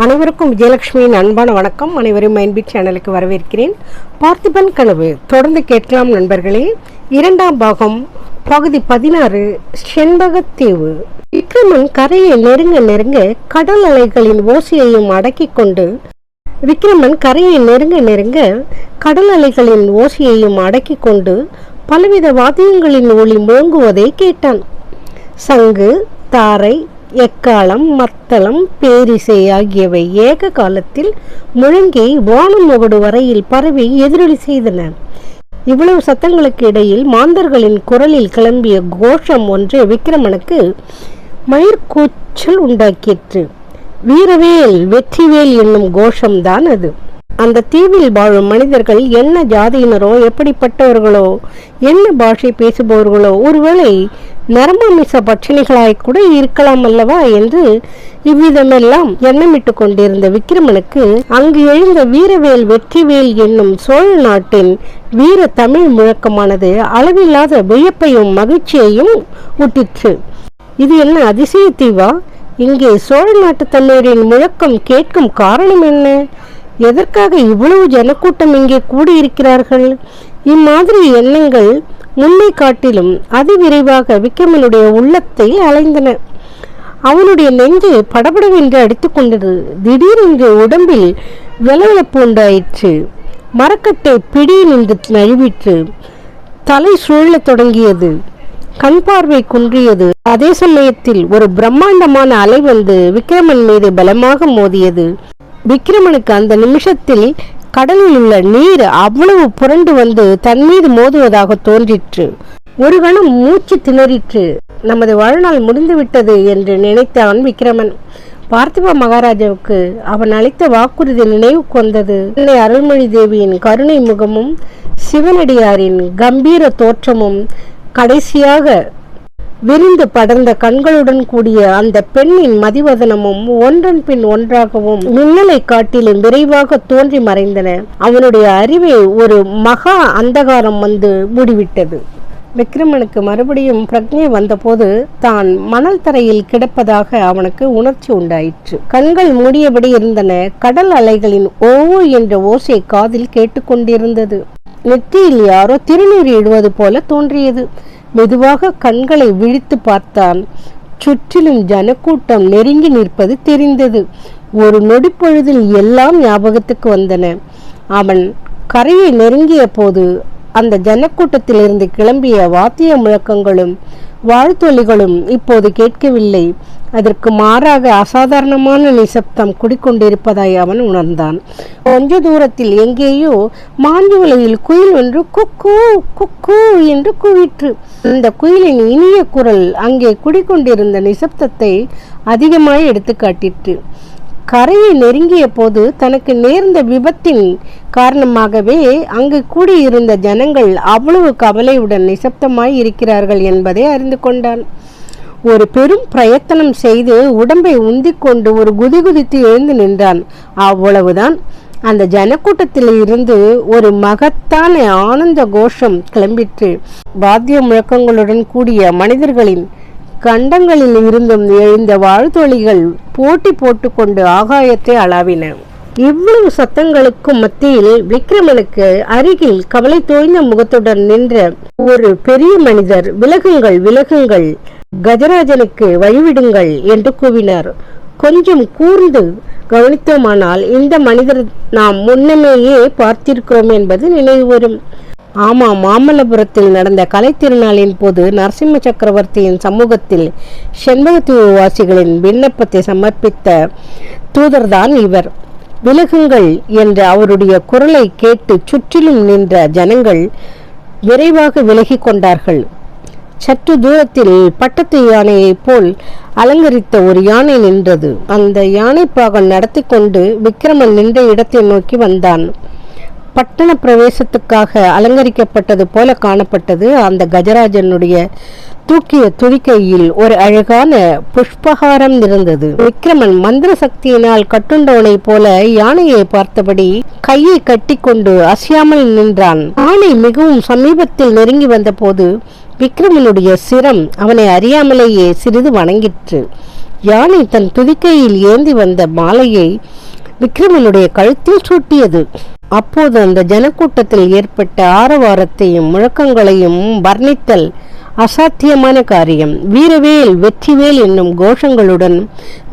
அனைவருக்கும் விஜயலட்சுமியின் அன்பான வணக்கம். அனைவரும் மைன்பி சேனலுக்கு வரவேற்கிறேன். பார்த்திபன் கனவு தொடர்ந்து கேட்கலாம் நண்பர்களே. இரண்டாம் பாகம் பகுதி பதினாறு செண்பகத்தீவு விக்ரமன் கரையை நெருங்க நெருங்க கடல் அலைகளின் ஓசையையும் அடக்கி கொண்டு விக்ரமன் கரையை நெருங்க நெருங்க கடல் அலைகளின் ஓசையையும் அடக்கி கொண்டு பலவித வாத்தியங்களின் ஒளி முழங்குவதை கேட்டான். சங்கு தாரை எக்காலம் மத்தளம் பேரிசை ஆகியவை ஏக காலத்தில் முழங்கி வானம் முகடு வரையில் பரவி எதிரொலி செய்தன. இவ்வளவு சத்தங்களுக்கு இடையில் மாந்தர்களின் குரலில் கிளம்பிய கோஷம் ஒன்று விக்ரமனுக்கு மயிர்கூச்சல் உண்டாக்கிற்று. வீரவேல் வெற்றிவேல் என்னும் கோஷம்தான் அது. அந்த தீவில் வாழும் மனிதர்கள் என்ன ஜாதியினரோ எப்படிப்பட்டவர்களோ என்ன பாஷை பேசுபவர்களோ ஒருவேளை நரமாமிச பட்சணிகளாய் கூட இருக்கலாம் அல்லவா என்று இவ்விதமெல்லாம் எண்ணமிட்டு கொண்டிருந்த விக்ரமனுக்கு அங்கு எழுந்த வீரவேல் வெற்றிவேல் என்னும் சோழ நாட்டின் வீர தமிழ் முழக்கமானது அளவில்லாத வியப்பையும் மகிழ்ச்சியையும் ஊட்டிற்று. இது என்ன அதிசய தீவா? இங்கே சோழ நாட்டு தமிழரின் முழக்கம் கேட்கும் காரணம் என்ன? எதற்காக இவ்வளவு ஜனக்கூட்டம் இங்கே கூடியிருக்கிறார்கள்? இம்மாதிரி எண்ணங்கள் முன்னை காட்டிலும் அதிவிரைவாக விக்ரமனுடைய உள்ளத்தை அலைந்தன. அவனுடைய நெஞ்சு படபடவென்று அடித்துக் கொண்டது. திடீரென்று உடம்பில் விளவிளப்பு உண்டாயிற்று. மரக்கட்டை பிடி நின்று நழுவிற்று. தலை சூழத் தொடங்கியது. கண் பார்வை குன்றியது. அதே சமயத்தில் ஒரு பிரம்மாண்டமான அலை வந்து விக்ரமன் மீது பலமாக மோதியது. விக்ரமனுக்கு அந்த நிமிஷத்தில் கடலில் உள்ள நீர் அவ்வளவு புரண்டு வந்து தன் மீது மோதுவதாக தோன்றிற்று. ஒரு கணம் மூச்சு திணறிற்று. நமது வாழ்நாள் முடிந்துவிட்டது என்று நினைத்தான் விக்ரமன் பார்த்திப மகாராஜாவுக்கு அவன் அளித்த வாக்குறுதி நினைவுக்கு வந்தது. அன்னை அருள்மொழி தேவியின் கருணை முகமும் சிவனடியாரின் கம்பீர தோற்றமும் கடைசியாக விரிந்து படர்ந்த கண்களுடன் கூடிய அந்த பெண்ணின் மதிவதனமும் ஒன்றன் பின் ஒன்றாகவும் மின்னலை காட்டிலும் விரைவாக தோன்றி மறைந்தன. அவனுடைய அறிவை ஒரு மகா அந்தகாரம் வந்து மூடிவிட்டது. விக்ரமனுக்கு மறுபடியும் பிரக்ஞை வந்தபோது தான் மணல் தரையில் கிடப்பதாக அவனுக்கு உணர்ச்சி உண்டாயிற்று. கண்கள் மூடியபடி இருந்தன. கடல் அலைகளின் ஓ என்ற ஓசை காதில் கேட்டுக்கொண்டிருந்தது. நெற்றியில் யாரோ திருநீர் இடுவது போல தோன்றியது. மெதுவாக கண்களை விழித்து பார்த்தான். சுற்றிலும் ஜனக்கூட்டம் நெருங்கி நிற்பது தெரிந்தது. ஒரு நொடிப்பொழுதில் எல்லாம் ஞாபகத்துக்கு வந்தன. அவன் கரையை நெருங்கிய போது அந்த ஜனக்கூட்டத்திலிருந்து கிளம்பிய வாத்திய முழக்கங்களும் வாழ்த்தொலிகளும் இப்போது கேட்கவில்லை. அதற்கு மாறாக அசாதாரணமான நிசப்தம் குடிக்கொண்டிருப்பதாய் அவன் உணர்ந்தான். கொஞ்ச தூரத்தில் எங்கேயோ மாஞ்சுவலையில் குயில் ஒன்று குக்கு குக்கு என்று கூவிற்று. இந்த குயிலின் இனிய குரல் அங்கே குடிக்கொண்டிருந்த நிசப்தத்தை அதிகமாய் எடுத்து காட்டிற்று கரையை நெருங்கிய போது தனக்கு நேர்ந்த விபத்தின் காரணமாகவே அங்கு கூடியிருந்த ஜனங்கள் அவ்வளவு கவலையுடன் நிசப்தமாய் இருக்கிறார்கள் என்பதை அறிந்து கொண்டான். ஒரு பெரும் பிரயத்தனம் செய்து உடம்பை உந்திக்கொண்டு ஒரு குதி குதித்து எழுந்து நின்றான். அவ்வளவுதான். அந்த ஜனக்கூட்டத்தில் இருந்து ஒரு மகத்தான ஆனந்த கோஷம் கிளம்பிற்று. வாத்திய முழக்கங்களுடன் கூடிய மனிதர்களின் கண்டங்களில் இருந்தும் எழுந்த வாழ்த்தொழிகள் போட்டி போட்டுக்கொண்டு ஆகாயத்தை அளவின. இவ்வளவு சத்தங்களுக்கும் மத்தியில் விக்ரமனுக்கு அருகில் கவலை தோய்ந்த முகத்துடன் நின்ற ஒரு பெரிய மனிதர் விலகுங்கள் விலகுங்கள் கஜராஜனுக்கு வழிவிடுங்கள் என்று கூவினார். கொஞ்சம் கூர்ந்து கவனித்தோமானால் இந்த மனிதர் நாம் முன்னமேயே பார்த்திருக்கிறோம் என்பது நினைவு வரும் ஆமாம் மாமல்லபுரத்தில் நடந்த கலைத்திருநாளின் போது நரசிம்ம சக்கரவர்த்தியின் சமூகத்தில் செண்பகத்தீவு வாசிகளின் விண்ணப்பத்தை சமர்ப்பித்த தூதர்தான் இவர். விலகுங்கள் என்ற அவருடைய குரலை கேட்டு சுற்றிலும் நின்ற ஜனங்கள் விரைவாக விலகி கொண்டார்கள். சற்று தூரத்தில் பட்டத்து யானையைப் போல் அலங்கரித்த ஒரு யானை நின்றது. அந்த யானை பாகன் நடத்தி கொண்டு விக்ரமன் நின்ற இடத்தை நோக்கி வந்தான். பட்டண பிரவேசத்துக்காக அலங்கரிக்கப்பட்டது போல காணப்பட்டது அந்த கஜராஜனுடைய தூக்கிய துதிக்கையில் ஒரு அழகான புஷ்பகாரம் இருந்தது விக்ரமன் மந்திர சக்தியினால் கட்டுண்டவனை போல யானையை பார்த்தபடி கையை கட்டிக்கொண்டு அசையாமல் நின்றான். யானை மிகவும் சமீபத்தில் நெருங்கி வந்தபோது விக்ரமனுடைய சிரம் அவனை அறியாமலேயே சிறிது வணங்கிற்று. யானை தன் துதிக்கையில் ஏந்தி வந்த மாலையை விக்ரமனுடைய கழுத்தில் சூட்டியது. அப்போது அந்த ஜனக்கூட்டத்தில் ஏற்பட்ட ஆரவாரத்தையும் முழக்கங்களையும் வர்ணித்தல் அசாத்தியமான காரியம். வீரவேல் வெற்றிவேல் என்னும் கோஷங்களுடன்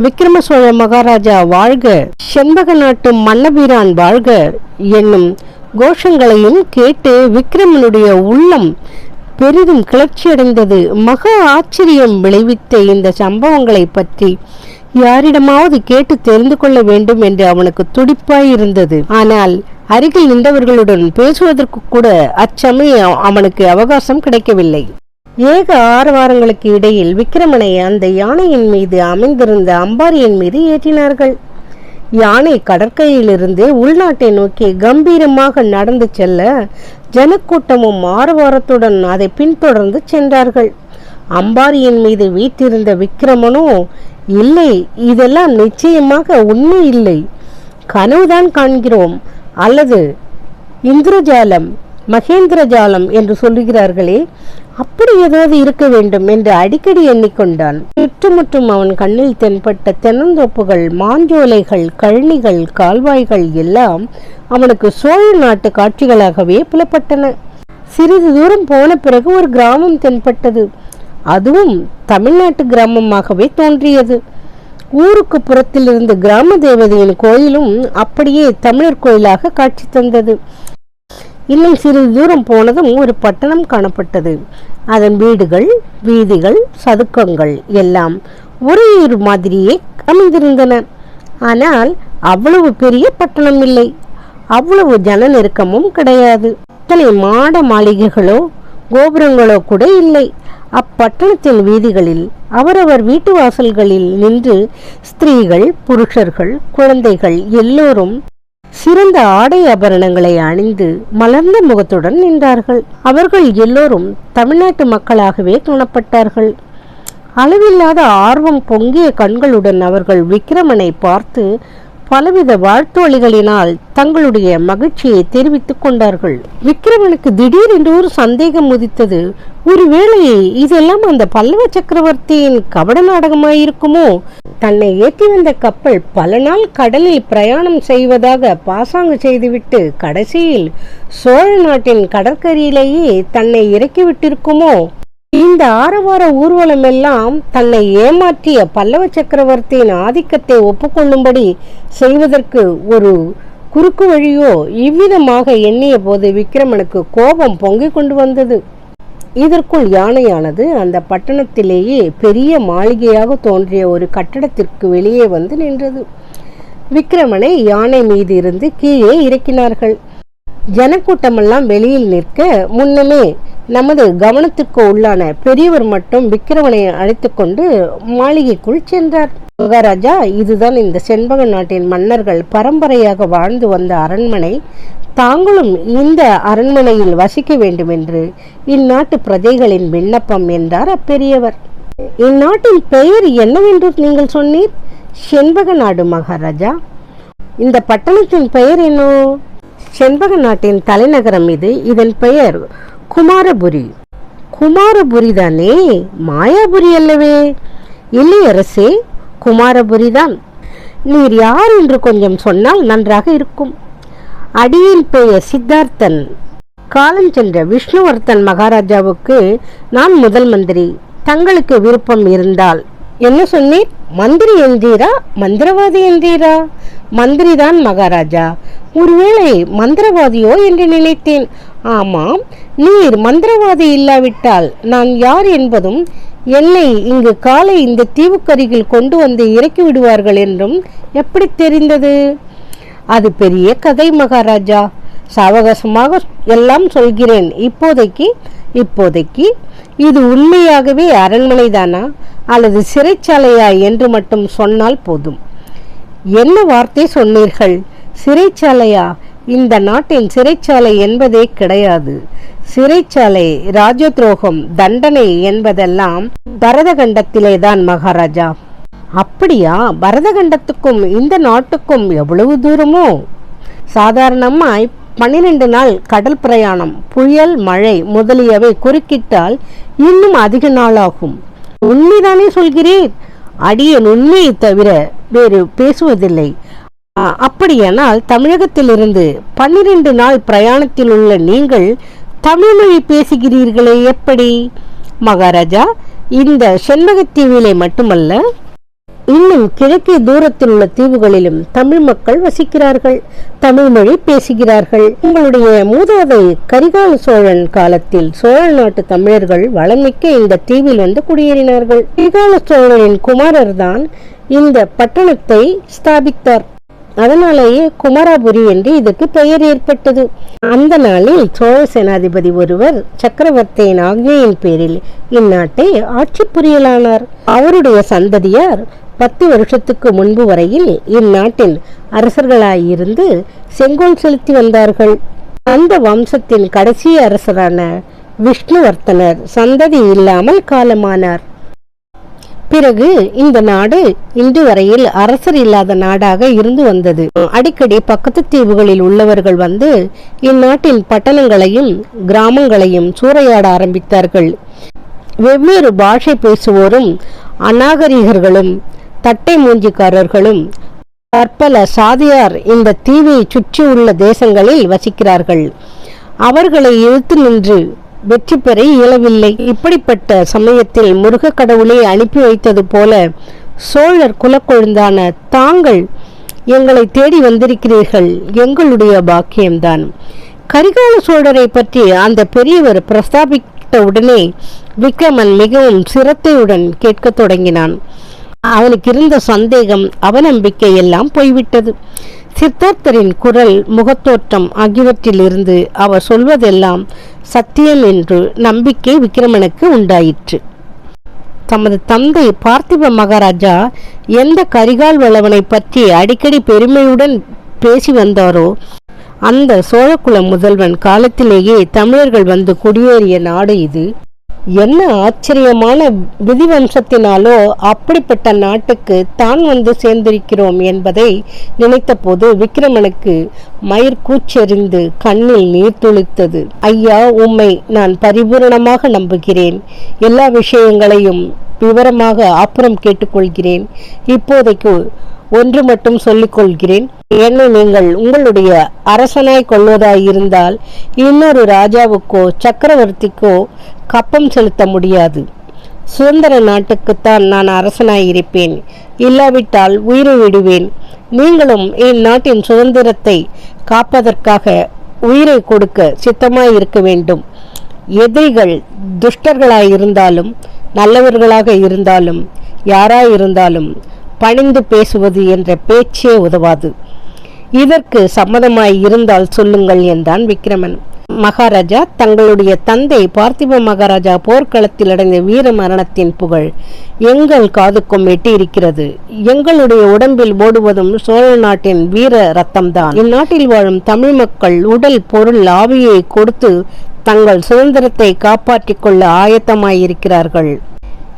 விக்ரம சோழ மகாராஜா வாழ்க செண்பக நாட்டு மன்னபிரான் வாழ்க என்னும் கோஷங்களையும் கேட்டு விக்ரமனுடைய உள்ளம் பெரிதும் கிளர்ச்சியடைந்தது. மகா ஆச்சரியம் விளைவித்த இந்த சம்பவங்களை பற்றி யாரிடமாவது கேட்டு தெரிந்து கொள்ள வேண்டும் என்று அவனுக்கு துடிப்பாய் இருந்தது ஆனால் அருகில் நின்றவர்களுடன் பேசுவதற்கு கூட அச்சமயம் அவனுக்கு அவகாசம் கிடைக்கவில்லை. ஏக ஆரவாரங்களுக்கு இடையில் விக்கிரமனை அந்த யானையின் மீது அமைந்திருந்த அம்பாரியின் மீது ஏற்றினார்கள். யானை கடற்கரையிலிருந்து உள்நாட்டை நோக்கி கம்பீரமாக நடந்து செல்ல ஜனக்கூட்டமும் ஆரவாரத்துடன் அதை பின்தொடர்ந்து சென்றார்கள். அம்பாரியின் மீது வீற்றிருந்த விக்கிரமனோ இல்லை இதெல்லாம் நிச்சயமாக உண்மை இல்லை. கனவுதான் காண்கிறோம். அல்லது இந்திரஜாலம் மகேந்திரஜாலம் என்று சொல்லுகிறார்களே அப்படி ஏதாவது இருக்க வேண்டும் என்று அடிக்கடி எண்ணிக்கொண்டான். சுற்றுமுற்றும் அவன் கண்ணில் தென்பட்ட தென்னந்தோப்புகள் மாஞ்சோலைகள் கழனிகள் கால்வாய்கள் எல்லாம் அவனுக்கு சோழ நாட்டு காட்சிகளாகவே புலப்பட்டன. சிறிது தூரம் போன பிறகு ஒரு கிராமம் தென்பட்டது. அதுவும் தமிழ்நாட்டு கிராமமாகவே தோன்றியது. ஊருக்கு புறத்தில் இருந்த கிராம தேவதையின் கோயிலும் அப்படியே தமிழர் கோயிலாக காட்சி தந்தது. இன்னும் சிறிது தூரம் போனதும் ஒரு பட்டணம் காணப்பட்டது. அதன் வீடுகள் வீதிகள் சதுக்கங்கள் எல்லாம் ஒரே ஒரு மாதிரியே அமைந்திருந்தன. ஆனால் அவ்வளவு பெரிய பட்டணம் இல்லை. அவ்வளவு ஜன நெருக்கமும் கிடையாது. இத்தனை மாட மாளிகைகளோ கோபுரங்களோ கூட இல்லை. அப்பட்டணத்தின் வீதிகளில் அவரவர் வீட்டு வாசல்களில் நின்று ஸ்திரீகள் புருஷர்கள் குழந்தைகள் எல்லோரும் சிறந்த ஆடை ஆபரணங்களை அணிந்து மலர்ந்த முகத்துடன் நின்றார்கள். அவர்கள் எல்லோரும் தமிழ்நாட்டு மக்களாகவே காணப்பட்டார்கள். அளவில்லாத ஆர்வம் பொங்கிய கண்களுடன் அவர்கள் விக்கிரமனை பார்த்து பலவித வாழ்த்தொழிகளினால் தங்களுடைய மகிழ்ச்சியை தெரிவித்துக் கொண்டார்கள். விக்கிரமனுக்கு திடீரென்று ஒரு சந்தேகம் உதித்தது. ஒருவேளை இதெல்லாம் அந்த பல்லவ சக்கரவர்த்தியின் கபட நாடகமாயிருக்குமோ? தன்னை ஏற்றி வந்த கப்பல் பல நாள் கடலில் பிரயாணம் செய்வதாக பாசாங்கு செய்துவிட்டு கடைசியில் சோழ நாட்டின் கடற்கரையிலேயே தன்னை இறக்கிவிட்டிருக்குமோ? இந்த ஆரவார ஊர்வலம் எல்லாம் தன்னை ஏமாற்றிய பல்லவ சக்கரவர்த்தியின் ஆதிக்கத்தை ஒப்புக்கொள்ளும்படி செய்வதற்கு ஒரு குறுக்கு வழியோ இவ்விதமாக எண்ணிய போது விக்கிரமனுக்கு கோபம் பொங்கிக் கொண்டு வந்தது. இதற்குள் யானையானது அந்த பட்டணத்திலேயே பெரிய மாளிகையாக தோன்றிய ஒரு கட்டடத்திற்கு வெளியே வந்து நின்றது. விக்கிரமனை யானை மீது இருந்து கீழே இறக்கினார்கள். ஜனக்கூட்டமெல்லாம் வெளியில் நிற்க முன்னமே நமது கவனத்துக்கு உள்ளான பெரியவர் மட்டும் விக்கிரமனை அழைத்து கொண்டு மாளிகைக்குள் சென்றார். மகாராஜா இதுதான் இந்த செண்பக நாட்டின் மன்னர்கள் பரம்பரையாக வாழ்ந்து வந்த அரண்மனை. தாங்களும் இந்த அரண்மனையில் வசிக்க வேண்டும் என்று இந்நாட்டு பிரஜைகளின் விண்ணப்பம் என்றார் அப்பெரியவர். இந்நாட்டின் பெயர் என்னவென்று நீங்கள் சொன்னீர்? செண்பக நாடு மகாராஜா. இந்த பட்டணத்தின் பெயர் என்ன? செண்பக நாட்டின் தலைநகரம் இது. இதன் பெயர் குமாரபுரி. குமாரபுரி தானே? மாயாபுரி அல்லவே. இளையரசே குமாரபுரி தான். நீர் யார் என்று கொஞ்சம் சொன்னால் நன்றாக இருக்கும். அடியின் பெயர் சித்தார்த்தன். காலம் சென்ற விஷ்ணுவர்த்தன் மகாராஜாவுக்கு நான் முதல் மந்திரி. தங்களுக்கு விருப்பம் இருந்தால். என்ன சொன்னீர்? மந்திரி என்றீரா? மந்திரவாதி என்றீரா? மந்திரிதான் மகாராஜா. ஒருவேளை மந்திரவாதியோ என்று நினைத்தேன். ஆமாம் நீர் மந்திரவாதி இல்லாவிட்டால் நான் யார் என்பதும் என்னை இங்கு காலை இந்த தீவுக்கருகில் கொண்டு வந்து இறக்கி விடுவார்கள் என்றும் எப்படி தெரிந்தது? அது பெரிய கதை மகாராஜா. சாவகாசமாக எல்லாம் சொல்கிறேன். இப்போதைக்கு இப்போதைக்கு இது உண்மையாகவே அரண்மனைதானா அல்லது சிறைச்சாலையா என்று மட்டும் சொன்னால் போதும். என்ன வார்த்தை சொன்னீர்கள்? சிறைச்சாலையா? இந்த நாட்டின் சிறைச்சாலை என்பதே கிடையாது. சிறைச்சாலை ராஜ துரோகம் தண்டனை என்பதெல்லாம் பரதகண்டத்திலே தான் மகாராஜா. அப்படியா? பரதகண்டத்துக்கும் இந்த நாட்டுக்கும் எவ்வளவு தூரமோ? சாதாரணமாய் பன்னிரண்டு நாள் கடல் பிரயாணம் புயல் மழை முதலியவை குறுக்கிட்டால் இன்னும் அதிக நாளாகும். உண்மைதானே சொல்கிறீர்? அடியன் உண்மையை தவிர வேறு பேசுவதில்லை. அப்படியானால் தமிழகத்திலிருந்து பன்னிரண்டு நாள் பிரயாணத்தில் உள்ள நீங்கள் தமிழ்மொழி பேசுகிறீர்களே எப்படி? மகாராஜா இந்த செண்பகத்தீவிலே மட்டுமல்ல இன்னும் கிழக்கே தூரத்தில் உள்ள தீவுகளிலும் தமிழ் மக்கள் வசிக்கிறார்கள் தமிழ் மொழி பேசுகிறார்கள். உங்களுடைய மூதாதை கரிகால சோழன் காலத்தில் சோழ நாட்டு தமிழர்கள் வளமிக்க இந்த தீவில் வந்து குடியேறினார்கள். கரிகால சோழனின் குமாரர் தான் இந்த பட்டணத்தை ஸ்தாபித்தார். அதனாலேயே குமராபுரி என்று இதற்கு பெயர் ஏற்பட்டது. அந்த நாளில் சோழ சேனாதிபதி ஒருவர் சக்கரவர்த்தியின் ஆக்ஞையின் பேரில் இந்நாட்டை ஆட்சி புரியலானார். அவருடைய சந்ததியார் பத்து வருஷத்துக்கு முன்பு வரையில் இந்நாட்டின் அரசர்களாயிருந்து செங்கோல் செலுத்தி வந்தார்கள். அந்த வம்சத்தின் கடைசி அரசரான விஷ்ணுவர்த்தனர் சந்ததி இல்லாமல் காலமானார். பிறகு இந்த நாடு இன்று வரையில் அரசர் இல்லாத நாடாக இருந்து வந்தது. அடிக்கடி பக்கத்து தீவுகளில் உள்ளவர்கள் வந்து இந்நாட்டின் பட்டணங்களையும் கிராமங்களையும் சூறையாட ஆரம்பித்தார்கள். வெவ்வேறு பாஷை பேசுவோரும் அநாகரிகர்களும் தட்டை மூஞ்சிக்காரர்களும் பற்பல சாதியார் இந்த தீவை சுற்றியுள்ள தேசங்களில் வசிக்கிறார்கள். அவர்களை இழுத்து நின்று வெற்றி பெற இயலவில்லை. இப்படிப்பட்ட சமயத்தில் முருக கடவுளை அனுப்பி வைத்தது போல சோழர் குலக்கொழுந்தான தாங்கள் எங்களை தேடி வந்திருக்கிறீர்கள். எங்களுடைய பாக்கியம்தான். கரிகால சோழரை பற்றி அந்த பெரியவர் பிரஸ்தாபித்த உடனே விக்ரமன் மிகவும் சிரத்தையுடன் கேட்கத் தொடங்கினான். அவனுக்கு இருந்த சந்தேகம் அவநம்பிக்கை எல்லாம் போய்விட்டது. சித்தார்த்தரின் குரல் முகத்தோற்றம் ஆகியவற்றிலிருந்து அவர் சொல்வதெல்லாம் சத்தியம் என்று நம்பிக்கை விக்ரமனுக்கு உண்டாயிற்று. தமது தந்தை பார்த்திப மகாராஜா எந்த கரிகால் வளவனை பற்றி அடிக்கடி பெருமையுடன் பேசி வந்தாரோ அந்த சோழக்குல முதல்வன் காலத்திலேயே தமிழர்கள் வந்து குடியேறிய நாடு இது. என்ன ஆச்சரியமான விதிவம்சத்தினாலோ அப்படிப்பட்ட நாட்டுக்கு தான் வந்து சேர்ந்திருக்கிறோம் என்பதை நினைத்தபோது விக்ரமனுக்கு மயிர் கூச்செறிந்து கண்ணில் நீர் துளித்தது. ஐயா உம்மை நான் பரிபூரணமாக நம்புகிறேன். எல்லா விஷயங்களையும் விவரமாக அப்புறம் கேட்டுக்கொள்கிறேன். இப்போதைக்கு ஒன்று மட்டும் சொல்லிக் கொள்கிறேன் என்னை நீங்கள் உங்களுடைய அரசனாய் கொள்வதாய் இருந்தால் இன்னொரு ராஜாவுக்கோ சக்கரவர்த்திக்கோ கப்பம் செலுத்த முடியாது. சுதந்திர நாட்டுக்குத்தான் நான் அரசனாய் இருப்பேன். இல்லாவிட்டால் உயிரை விடுவேன். நீங்களும் என் நாட்டின் சுதந்திரத்தை காப்பதற்காக உயிரை கொடுக்க சித்தமாய் இருக்க வேண்டும். எதிரிகள் துஷ்டர்களாய் இருந்தாலும் நல்லவர்களாக இருந்தாலும் யாராய் இருந்தாலும் பணிந்து பேசுவது என்ற பேச்சே உதவாது. இதற்கு சம்மதமாய் இருந்தால் சொல்லுங்கள் என்றான் விக்ரமன். மகாராஜா தங்களுடைய தந்தை பார்த்திப மகாராஜா போர்க்களத்தில் அடைந்த வீர மரணத்தின் புகழ் எங்கள் காதுக்கும் எட்டி இருக்கிறது எங்களுடைய உடம்பில் ஓடுவதும் சோழ நாட்டின் வீர ரத்தம்தான். இந்நாட்டில் வாழும் தமிழ் மக்கள் உடல் பொருள் ஆவியை கொடுத்து தங்கள் சுதந்திரத்தை காப்பாற்றிக் கொள்ள ஆயத்தமாயிருக்கிறார்கள்.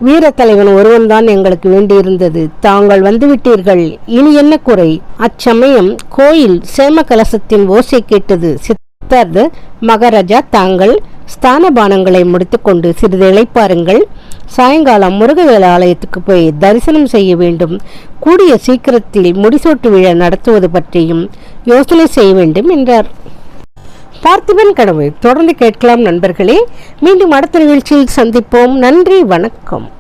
வீரத்தலைவன் ஒருவன்தான் எங்களுக்கு வேண்டியிருந்தது. தாங்கள் வந்துவிட்டீர்கள். இனி என்ன குறை? அச்சமயம் கோயில் சேம கலசத்தின் ஓசை கேட்டது சித்தார்த்த மகாராஜா தாங்கள் ஸ்தானபானங்களை முடித்துக்கொண்டு சிறிது இளைப்பாருங்கள். சாயங்காலம் முருகவேல ஆலயத்துக்கு போய் தரிசனம் செய்ய வேண்டும். கூடிய சீக்கிரத்தில் முடிசூட்டு விழா நடத்துவது பற்றியும் யோசனை செய்ய வேண்டும் என்றார். பார்த்திபன் கடமை தொடர்ந்து கேட்கலாம் நண்பர்களே. மீண்டும் அடுத்த நிகழ்ச்சியில் சந்திப்போம். நன்றி வணக்கம்.